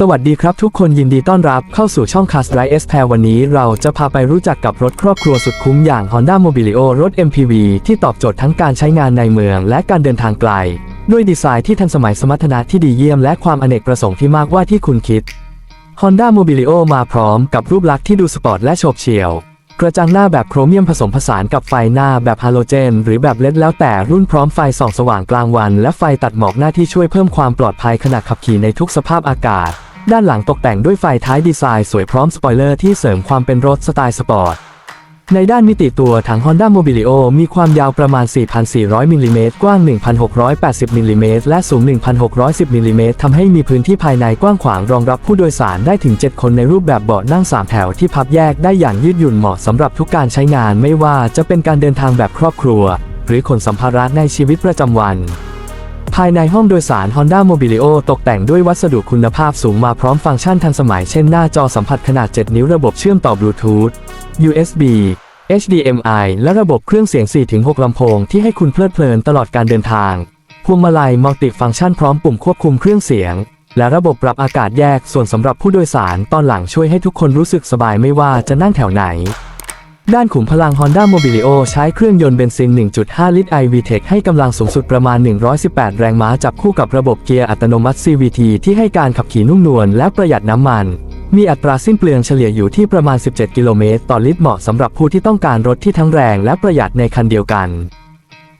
สวัสดีครับทุกคนยินดีต้อนรับเข้าสู่ช่อง Cast Drive S p a r วันนี้เราจะพาไปรู้จักกับรถครอบครัวสุดคุ้มอย่าง Honda Mobilio รถ MPV ที่ตอบโจทย์ทั้งการใช้งานในเมืองและการเดินทางไกล ด้วยดีไซน์ที่ทันสมัยสมรรถนะที่ดีเยี่ยมและความอเนกประสงค์ที่มากกว่าที่คุณคิด Honda Mobilio มาพร้อมกับรูปลักษณ์ที่ดูสปอร์ตและโฉบเฉี่ยว กระจังหน้าแบบโครเมียมผสมผสานกับไฟหน้าแบบฮาโลเจน หรือแบบเลดแล้วแต่รุ่นพร้อมไฟส่องสว่างกลางวัน และไฟตัดหมอกหน้าที่ช่วยเพิ่มความปลอดภัยขณะขับขี่ในทุกสภาพอากาศ ด้านหลังตกแต่งด้วยไฟท้ายดีไซน์สวยพร้อมสปอยเลอร์ที่เสริมความเป็นรถสไตล์สปอร์ต ในด้านมิติตัวถัง Honda Mobilio มีความยาวประมาณ 4,400 มิลลิเมตร กว้าง 1,680 มิลลิเมตร และสูง 1,610 มิลลิเมตรทำให้มีพื้นที่ภายในกว้างขวางรองรับผู้โดยสารได้ถึง 7 คนในรูปแบบเบาะนั่ง 3 แถวที่พับแยกได้อย่างยืดหยุ่นเหมาะสำหรับทุกการใช้งานไม่ว่าจะเป็นการเดินทางแบบครอบครัว หรือขนสัมภาระในชีวิตประจำวัน ภายในห้องโดยสาร Honda Mobilio ตกแต่งด้วยวัสดุคุณภาพสูงมาพร้อมฟังก์ชันทันสมัยเช่นหน้าจอสัมผัสขนาด 7 นิ้วระบบเชื่อมต่อบลูทูธ USB HDMI และระบบเครื่องเสียง 4-6 ลำโพงที่ให้คุณเพลิดเพลินตลอดการเดินทาง พวงมาลัยมัลติฟังก์ชันพร้อมปุ่มควบคุมเครื่องเสียง และระบบปรับอากาศแยกส่วนสำหรับผู้โดยสารตอนหลังช่วยให้ทุกคนรู้สึกสบายไม่ว่าจะนั่งแถวไหน ด้านขุมพลัง Honda Mobilio ใช้เครื่องยนต์เบนซิน 1.5 ลิตร iVTEC ให้กำลังสูงสุดประมาณ 118 แรงม้าจับคู่กับระบบเกียร์อัตโนมัติ CVT ที่ให้การขับขี่นุ่มนวลและประหยัดน้ำมัน มีอัตราสิ้นเปลืองเฉลี่ยอยู่ที่ประมาณ 17 กิโลเมตรต่อลิตรเหมาะสำหรับผู้ที่ต้องการรถที่ทั้งแรงและประหยัดในคันเดียวกัน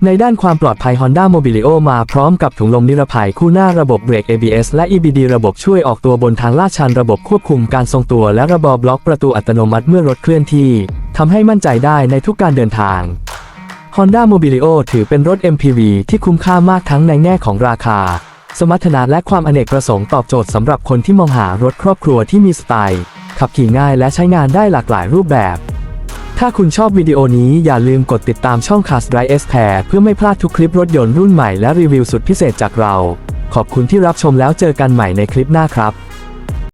ในด้านความปลอดภัย Honda Mobilio มาพร้อมกับถุงลมนิรภัยคู่หน้าระบบเบรก ABS และ EBD ระบบช่วยออกตัวบนทางลาดชันระบบควบคุมการทรงตัวและระบบบล็อกประตูอัตโนมัติเมื่อรถเคลื่อนที่ ทำให้มั่นใจได้ในทุกการเดินทาง Honda Mobilio ถือเป็นรถ MPV ที่คุ้มค่ามากทั้งในแง่ของราคา สมรรถนะและความอเนกประสงค์ตอบโจทย์สำหรับคนที่มองหารถครอบครัวที่มีสไตล์ ขับขี่ง่ายและใช้งานได้หลากหลายรูปแบบ ถ้าคุณชอบวิดีโอนี้อย่าลืมกดติดตามช่อง Cars Drive S Pair เพื่อไม่พลาดทุกคลิปรถยนต์รุ่นใหม่และรีวิวสุดพิเศษจากเรา ขอบคุณที่รับชมแล้วเจอกันใหม่ในคลิปหน้าครับ